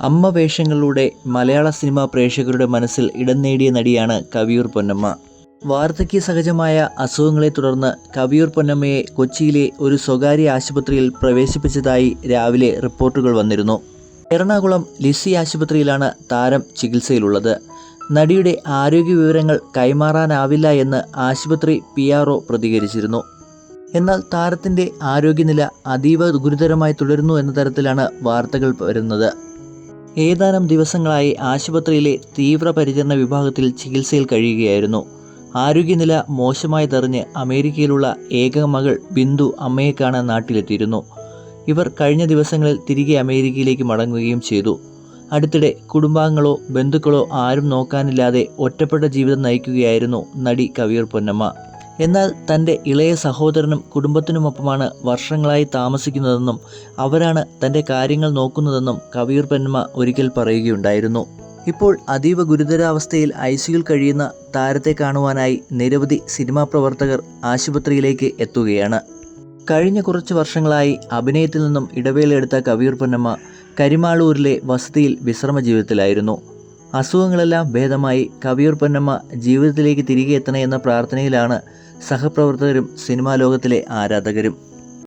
അമ്മ വേഷങ്ങളിലൂടെ മലയാള സിനിമാ പ്രേക്ഷകരുടെ മനസ്സിൽ ഇടം നേടിയ നടിയാണ് കവിയൂർ പൊന്നമ്മ. വാർദ്ധക്യ സഹജമായ അസുഖങ്ങളെ തുടർന്ന് കവിയൂർ പൊന്നമ്മയെ കൊച്ചിയിലെ ഒരു സ്വകാര്യ ആശുപത്രിയിൽ പ്രവേശിപ്പിച്ചതായി രാവിലെ റിപ്പോർട്ടുകൾ വന്നിരുന്നു. എറണാകുളം ലിസി ആശുപത്രിയിലാണ് താരം ചികിത്സയിലുള്ളത്. നടിയുടെ ആരോഗ്യ വിവരങ്ങൾ കൈമാറാനാവില്ല എന്ന് ആശുപത്രി പി പ്രതികരിച്ചിരുന്നു. എന്നാൽ താരത്തിന്റെ ആരോഗ്യനില അതീവ ഗുരുതരമായി തുടരുന്നു എന്ന തരത്തിലാണ് വാർത്തകൾ വരുന്നത്. ഏതാനും ദിവസങ്ങളായി ആശുപത്രിയിലെ തീവ്രപരിചരണ വിഭാഗത്തിൽ ചികിത്സയിൽ കഴിയുകയായിരുന്നു. ആരോഗ്യനില മോശമായതറിഞ്ഞ് അമേരിക്കയിലുള്ള ഏക മകൾ ബിന്ദു അമ്മയെ കാണാൻ നാട്ടിലെത്തിയിരുന്നു. ഇവർ കഴിഞ്ഞ ദിവസങ്ങളിൽ തിരികെ അമേരിക്കയിലേക്ക് മടങ്ങുകയും ചെയ്തു. അടുത്തിടെ കുടുംബാംഗങ്ങളോ ബന്ധുക്കളോ ആരും നോക്കാനില്ലാതെ ഒറ്റപ്പെട്ട ജീവിതം നയിക്കുകയായിരുന്നു നടി കവിയൂർ പൊന്നമ്മ. എന്നാൽ തന്റെ ഇളയ സഹോദരനും കുടുംബത്തിനുമൊപ്പമാണ് വർഷങ്ങളായി താമസിക്കുന്നതെന്നും അവരാണ് തന്റെ കാര്യങ്ങൾ നോക്കുന്നതെന്നും കവീർ പെന്മ ഒരിക്കൽ പറയുകയുണ്ടായിരുന്നു. ഇപ്പോൾ അതീവ ഗുരുതരാവസ്ഥയിൽ ഐ സിയിൽ കഴിയുന്ന താരത്തെ കാണുവാനായി നിരവധി സിനിമാ പ്രവർത്തകർ ആശുപത്രിയിലേക്ക് എത്തുകയാണ്. കഴിഞ്ഞ കുറച്ച് വർഷങ്ങളായി അഭിനയത്തിൽ നിന്നും ഇടവേളയെടുത്ത കവിയൂർ പൊന്നമ്മ കരിമാളൂരിലെ വസതിയിൽ വിശ്രമ ജീവിതത്തിലായിരുന്നു അസുഖങ്ങളെല്ലാം ഭേദമായി കവിയൂർ പൊന്നമ്മ ജീവിതത്തിലേക്ക് തിരികെ എത്തണേ എന്ന പ്രാർത്ഥനയിലാണ് സഹപ്രവർത്തകരും സിനിമാ ലോകത്തിലെ ആരാധകരും.